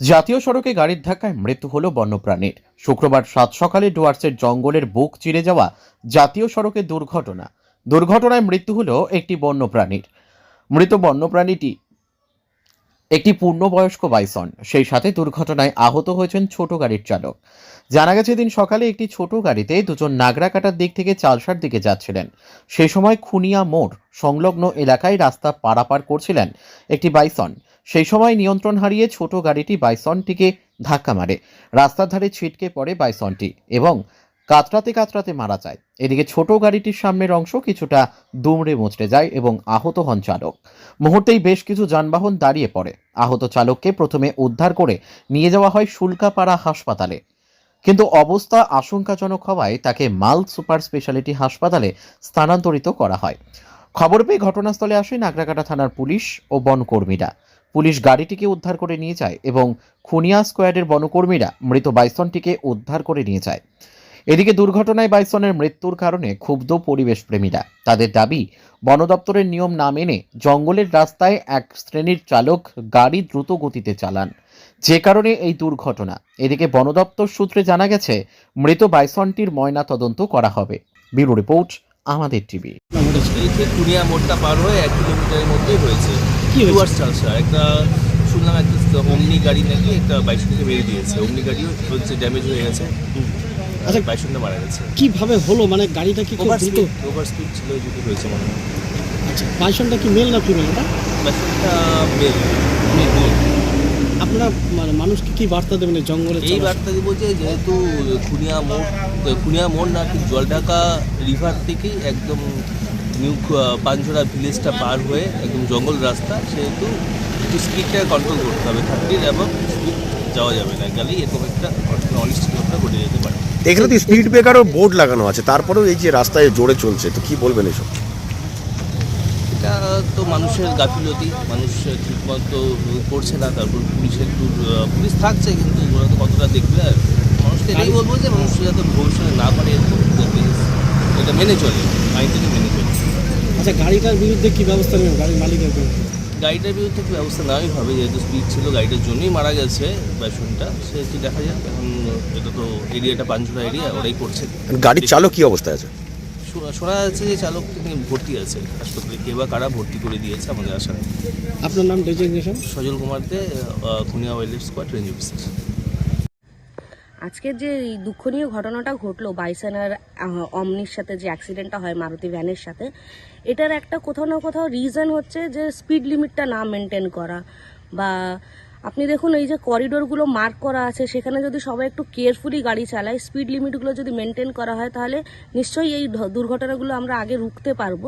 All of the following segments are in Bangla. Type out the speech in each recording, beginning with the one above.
জাতীয় সড়কে গাড়ির ধাক্কায় মৃত্যু হলো বন্যপ্রাণীর। শুক্রবার সাত সকালে ডুয়ার্সের জঙ্গলের বুক চিরে যাওয়া জাতীয় সড়কে দুর্ঘটনা। দুর্ঘটনায় মৃত্যু হলো একটি বন্যপ্রাণীর। মৃত বন্যপ্রাণীটি একটি পূর্ণবয়স্ক বাইসন। সেই সাথে দুর্ঘটনায় আহত হয়েছেন ছোট গাড়ির চালক। জানা গেছে দিন সকালে একটি ছোট গাড়িতে দুজন নাগরাকাটার দিক থেকে চালসার দিকে যাচ্ছিলেন। সেই সময় খুনিয়া মোড় সংলগ্ন এলাকায় রাস্তা পারাপার করছিলেন একটি বাইসন। সেই সময় নিয়ন্ত্রণ হারিয়ে ছোট গাড়িটি বাইসনটিকে ধাক্কা মারে। রাস্তার ধারে ছিটকে পড়ে বাইসনটি এবং কাতরাতে কাতরাতে মারা যায়। এদিকে ছোট গাড়িটির সামনের অংশ কিছুটা দুমড়ে মুচড়ে যায় এবং আহত হন চালক। মুহূর্তেই বেশ কিছু যানবাহন দাঁড়িয়ে পড়ে। আহত চালককে প্রথমে উদ্ধার করে নিয়ে যাওয়া হয় শুল্কাপাড়া হাসপাতালে। কিন্তু অবস্থা আশঙ্কাজনক হওয়ায় তাকে মাল সুপার স্পেশালিটি হাসপাতালে স্থানান্তরিত করা হয়। খবর পেয়ে ঘটনাস্থলে আসে নাগরাকাটা থানার পুলিশ ও বনকর্মীরা। পুলিশ গাড়িটিকে উদ্ধার করে নিয়ে যায় এবং খুনিয়া স্কোয়াডের বনকর্মীরা মৃত বাইসনটিকে উদ্ধার করে নিয়ে যায়। এদিকে দুর্ঘটনায় বাইসনের মৃত্যুর কারণে ক্ষুব্ধ পরিবেশ প্রেমীরা তাদের দাবি বন দপ্তরের নিয়ম না মেনে জঙ্গলের রাস্তায় এক শ্রেণির চালক গাড়ি দ্রুত গতিতে চালান। যে কারণে এই দুর্ঘটনা। এদিকে বন দপ্তর সূত্রে জানা গেছে, মৃত বাইসনটির ময়না তদন্ত করা হবে। ব্যুরো রিপোর্ট আমাদের টিভি এই যে মোড়টা পার হয়ে এক কিলোমিটারের মধ্যেই হয়েছে। কি? ডুয়ার্স চালসা একটা শুনলাম একটা অমনি গাড়ি নাকি একটা বাইশ থেকে বেরিয়ে দিয়েছে। অমনি গাড়িও হচ্ছে ড্যামেজ হয়ে গেছে। আচ্ছা। বাইশনটা মারা গেছে। কীভাবে হলো? মানে গাড়িটা কি ওভার স্পিড ওভার স্পিড ছিল যদি হয়েছে মনে হয়। আচ্ছা বাইসনটা কি মেল না ফিমেল এটা বাইশনটা মেল মেল আপনারা মানে মানুষকে কি বার্তা দেবেন এই জঙ্গলে এই বার্তা দিব যে যেহেতু খুনিয়া মোড় খুনিয়া মোড় না ঠিক জলঢাকা রিভার থেকেই একদম নিউ পাঞ্জোড়া ভিলেজটা পার হয়ে একদম জঙ্গল রাস্তা সেহেতু একটু স্পিডটা কন্ট্রোল করতে হবে। থার্টির এবং স্পিড যাওয়া যাবে না গেলেই এরকম একটা ঘটনা অনিশ্চিত ঘটে যেতে পারে। এখানে তো স্পিড ব্রেকারও বোর্ড লাগানো আছে তারপরেও এই যে রাস্তায় জোরে চলছে তো কি বলবেন এসব? এটা তো মানুষের গাফিলতি মানুষ ঠিকমতো করছে না তারপর পুলিশের একটু পুলিশ থাকছে কিন্তু ওরা তো কতটা দেখবে আর মানুষকে এটাই বলব যে মানুষ যাতে ভবিষ্যতে না পারে এটা মেনে চলে আইন থেকে মেনে চলে। আচ্ছা গাড়িটার বিরুদ্ধে কী ব্যবস্থা নেবেন গাড়ির মালিকের বিরুদ্ধে? গাড়িটার বিরুদ্ধে কি ব্যবস্থা নেওয়াই হবে যেহেতু স্পিড ছিল গাড়িটার জন্যই মারা গেছে ব্যাসনটা সেহেতু দেখা যাক এখন এটা তো এরিয়াটা পাঞ্চুরা এরিয়া ওরাই করছে। গাড়ির চালক কী অবস্থায় আছে? শোনা- যাচ্ছে যে চালক তিনি ভর্তি আছে হাসপাতালে কে বা কারা ভর্তি করে দিয়েছে আমাদের আশা নেই। আপনার নাম designation? Sajal Kumar De Khunia wild squad range officer আজকের যে এই দুঃখনীয় ঘটনাটা ঘটলো বাইসানার অমনির সাথে যে অ্যাক্সিডেন্টটা হয় মারুতি ভ্যানের সাথে এটার একটা কোথাও না কোথাও রিজন হচ্ছে যে স্পিড লিমিটটা না মেনটেন করা বা আপনি দেখুন, এই যে করিডোরগুলো মার্ক করা আছে, সেখানে যদি সবাই একটু কেয়ারফুলি গাড়ি চালায় স্পিড লিমিটগুলো যদি মেনটেন করা হয়, তাহলে নিশ্চয়ই এই দুর্ঘটনাগুলো আমরা আগে রুখতে পারব।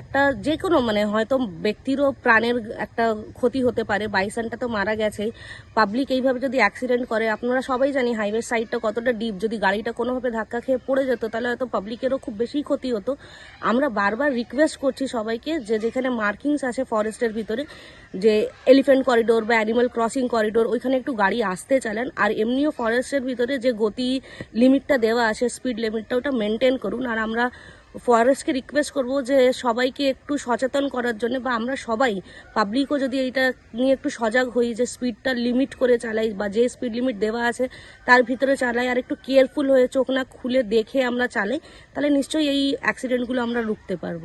একটা যে কোনো মানে হয়তো ব্যক্তিরও প্রাণের একটা ক্ষতি হতে পারে বাইসানটা তো মারা গেছেই। পাবলিক এইভাবে যদি অ্যাক্সিডেন্ট করে, আপনারা সবাই জানি হাইওয়ে সাইডটা কতটা ডিপ যদি গাড়িটা কোনোভাবে ধাক্কা খেয়ে পড়ে যেত, তাহলে হয়তো পাবলিকেরও খুব বেশি ক্ষতি হতো। আমরা বারবার রিকোয়েস্ট করছি সবাইকে যে যেখানে মার্কিংস আছে ফরেস্টের ভিতরে, যে এলিফ্যান্ট করিডোর বা অ্যানিমাল ক্রসিং করিডোর ওইখানে একটু গাড়ি আসতে চালান আর এমনিও ফরেস্টের ভিতরে যে গতি লিমিটটা দেওয়া আছে স্পিড লিমিটটা ওটা মেনটেন করুন। আর আমরা ফরেস্টকে রিকোয়েস্ট করব যে সবাইকে একটু সচেতন করার জন্য, বা আমরা সবাই পাবলিকও যদি এইটা নিয়ে একটু সজাগ হই যে স্পিডটা লিমিট করে চালাই, বা যে স্পিড লিমিট দেওয়া আছে, তার ভিতরে চালাই, আর একটু কেয়ারফুল হয়ে চোখ না খুলে দেখে আমরা চালাই, তাহলে নিশ্চয়ই এই অ্যাক্সিডেন্টগুলো আমরা রুখতে পারব।